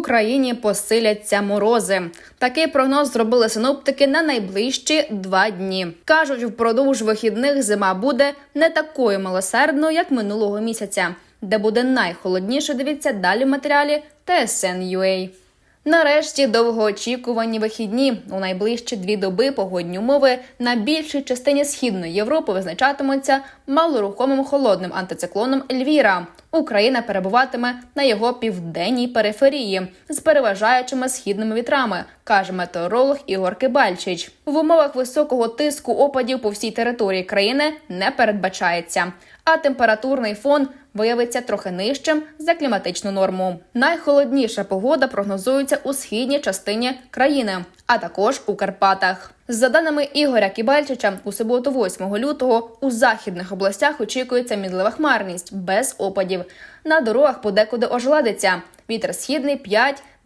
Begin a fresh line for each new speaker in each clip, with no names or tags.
Україні посиляться морози. Такий прогноз зробили синоптики на найближчі два дні. кажуть, впродовж вихідних зима буде не такою милосердною, як минулого місяця, де буде найхолодніше. Дивіться далі в матеріалі TSN.ua. Нарешті довгоочікувані вихідні у найближчі дві доби погодні умови на більшій частині східної Європи визначатимуться малорухомим холодним антициклоном Ельвіра. Україна перебуватиме на його південній периферії з переважаючими східними вітрами, каже метеоролог Ігор Кибальчич. В умовах високого тиску опадів по всій території країни не передбачається, а температурний фон виявиться трохи нижчим за кліматичну норму. Найхолодніша погода прогнозується у східній частині країни, а також у Карпатах. За даними Ігоря Кібальчича, у суботу, 8 лютого, у західних областях очікується мінлива хмарність без опадів. На дорогах подекуди ожеледиться. Вітер східний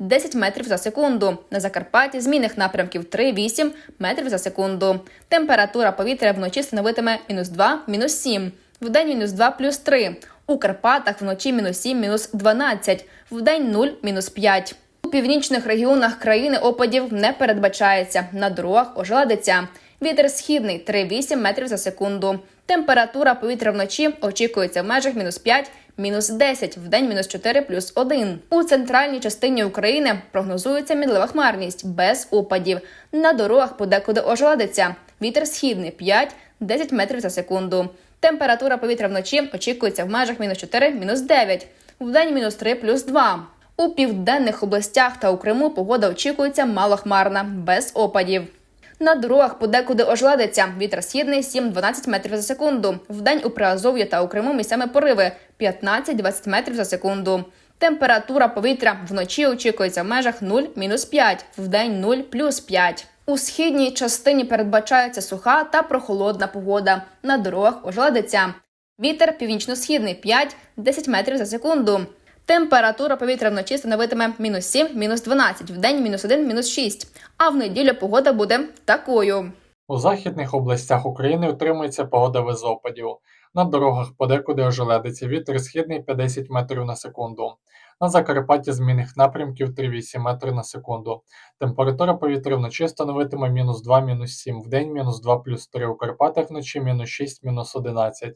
5-10 метрів за секунду. На Закарпатті змінних напрямків 3-8 метрів за секунду. Температура повітря вночі становитиме мінус 2, мінус 7. Вдень мінус 2 плюс 3. У Карпатах вночі мінус 7, мінус 12. Вдень 0, мінус 5. У північних регіонах країни опадів не передбачається. На дорогах ожеледиться. Вітер східний 3-8 метрів за секунду. Температура повітря вночі очікується в межах мінус 5, мінус 10, вдень мінус 4 плюс 1. У центральній частині України прогнозується мінлива хмарність без опадів. На дорогах подекуди ожеледиться. Вітер східний 5-10 метрів за секунду. Температура повітря вночі очікується в межах мінус 4, мінус 9, вдень мінус 3 плюс 2. У південних областях та у Криму погода очікується малохмарна, без опадів. На дорогах подекуди ожеледиться. Вітер східний 7-12 метрів за секунду. Вдень у Приазов'ї та у Криму місцями пориви 15-20 метрів за секунду. Температура повітря вночі очікується в межах 0-5, вдень 0 плюс 5. У східній частині передбачається суха та прохолодна погода. На дорогах ожеледиться. Вітер північно-східний 5-10 метрів за секунду. Температура повітря вночі становитиме мінус 7, мінус 12, вдень мінус 1, мінус 6. А в неділю погода буде такою.
У західних областях України утримується погода без опадів. На дорогах подекуди ожеледиться вітер східний 50 метрів на секунду. На Закарпатті змінних напрямків 3,8 метри на секунду. Температура повітря вночі становитиме мінус 2, мінус 7, вдень мінус 2 плюс 3, у Карпатах вночі мінус 6, мінус 11,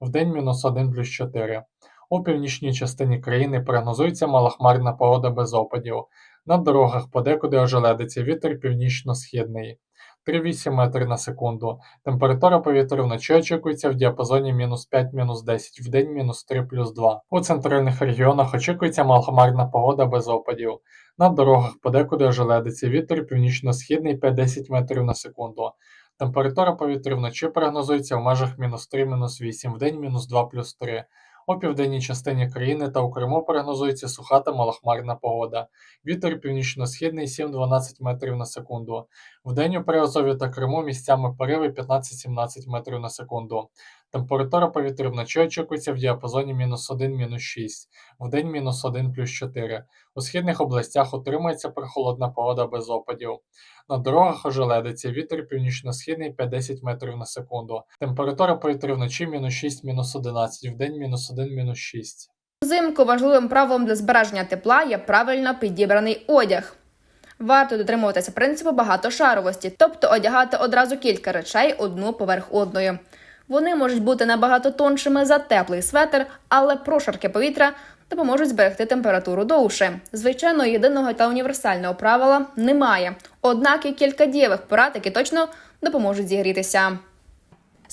вдень мінус 1 плюс 4. У північній частині країни прогнозується малохмарна погода без опадів. На дорогах подекуди ожеледиться вітер північно-східний 3,8 метри на секунду. Температура повітря вночі очікується в діапазоні мінус 5 мінус 10, вдень мінус 3 плюс 2. У центральних регіонах очікується малохмарна погода без опадів. На дорогах подекуди ожеледиться вітер північно-східний 5-10 метрів на секунду. Температура повітря вночі прогнозується в межах мінус 3 мінус 8, вдень мінус 2 плюс 3. У південній частині країни та у Криму прогнозується суха та малохмарна погода. Вітер північно-східний 7-12 метрів на секунду. Вдень у Приазові та Криму місцями пориви 15-17 метрів на секунду. Температура повітря вночі очікується в діапазоні мінус 1 мінус 6, вдень мінус 1 плюс 4. У східних областях утримується прохолодна погода без опадів. На дорогах ожеледиться вітер північно-східний 5-10 метрів на секунду. Температура повітря вночі мінус 6 мінус 11, вдень мінус 1 мінус 6.
Взимку важливим правилом для збереження тепла є правильно підібраний одяг. Варто дотримуватися принципу багатошаровості, тобто одягати одразу кілька речей одну поверх одної. Вони можуть бути набагато тоншими за теплий светр, але прошарки повітря допоможуть зберегти температуру довше. Звичайно, єдиного та універсального правила немає. Однак і кілька дієвих порад, які точно допоможуть зігрітися.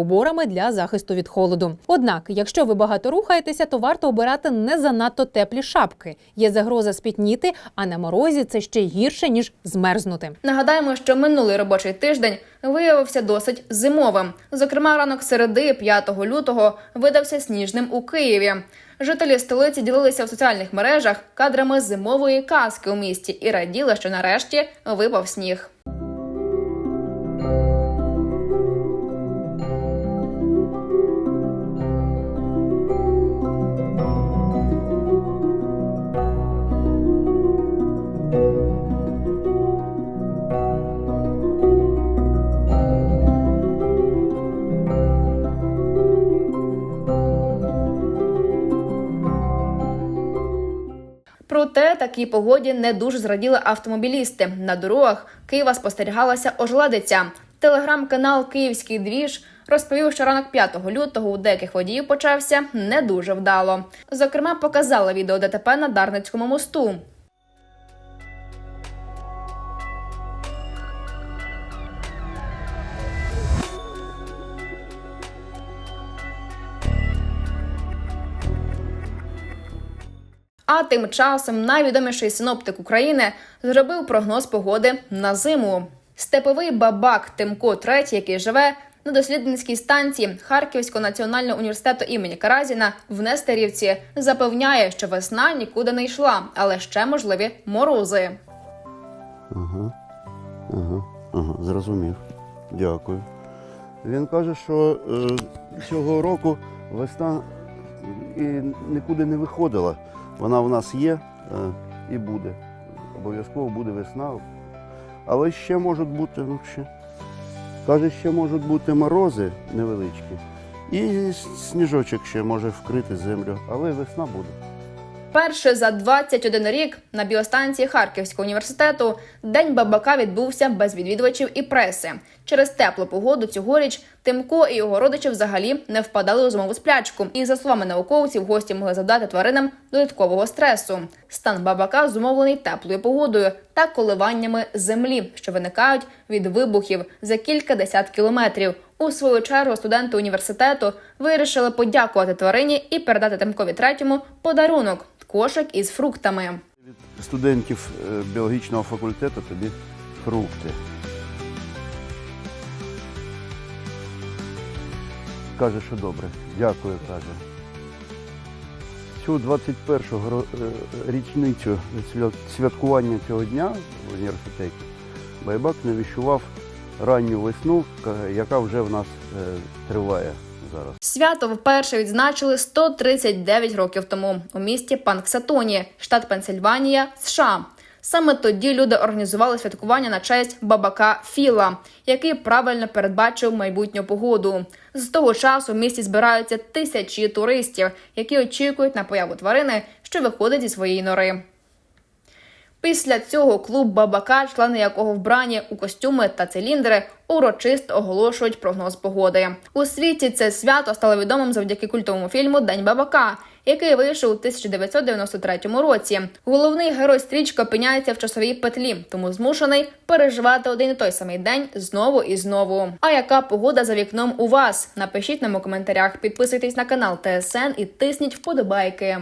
уборами для захисту від холоду. Однак, якщо ви багато рухаєтеся, то варто обирати не занадто теплі шапки. Є загроза спітніти, а на морозі це ще гірше ніж змерзнути.
Нагадаємо, що минулий робочий тиждень виявився досить зимовим. Зокрема, ранок середи 5 лютого видався сніжним у Києві. Жителі столиці ділилися в соціальних мережах кадрами зимової казки у місті і раділи, що нарешті випав сніг. Такій погоді не дуже зраділи автомобілісти. На дорогах Києва спостерігалася ожеледиця. Телеграм-канал Київський двіж розповів, що ранок 5 лютого у деяких водіїв почався не дуже вдало. Зокрема, показали відео ДТП на Дарницькому мосту. А тим часом найвідоміший синоптик України зробив прогноз погоди на зиму. Степовий бабак Тимко III, який живе на дослідницькій станції Харківського національного університету імені Каразіна в Нестерівці, запевняє, що весна нікуди не йшла, але ще можливі морози.
Ага, ага, ага, зрозумів. Дякую. Він каже, що е, цього року весна і нікуди не виходила. Вона в нас є е, і буде. Обов'язково буде весна. Але ще можуть бути, ну ще. Каже, ще можуть бути морози невеличкі. І сніжочок ще може вкрити землю, але весна буде.
Перше за 21 рік на біостанції Харківського університету день бабака відбувся без відвідувачів і преси. Через теплу погоду цьогоріч Тимко і його родичі взагалі не впадали у зимову сплячку. І за словами науковців, гості могли завдати тваринам додаткового стресу. Стан бабака зумовлений теплою погодою та коливаннями землі, що виникають від вибухів за кілька десят кілометрів. У свою чергу студенти університету вирішили подякувати тварині і передати Тимкові третьому подарунок кошик із фруктами.
Від студентів е, біологічного факультету тобі фрукти. Каже, що добре. Дякую, каже. Цю 21-го е, річницю свя- святкування цього дня в університеті Байбак не віщував ранню весну, яка вже в нас е, триває зараз.
Свято вперше відзначили 139 років тому у місті Панксатоні, штат Пенсильванія, США. Саме тоді люди організували святкування на честь бабака Філа, який правильно передбачив майбутню погоду. З того часу в місті збираються тисячі туристів, які очікують на появу тварини, що виходить зі своєї нори. Після цього клуб Бабака, члени якого вбрані у костюми та циліндри, урочисто оголошують прогноз погоди. У світі це свято стало відомим завдяки культовому фільму День Бабака, який вийшов у 1993 році. Головний герой стрічки опиняється в часовій петлі, тому змушений переживати один і той самий день знову і знову. А яка погода за вікном у вас? Напишіть нам у коментарях, підписуйтесь на канал ТСН і тисніть вподобайки.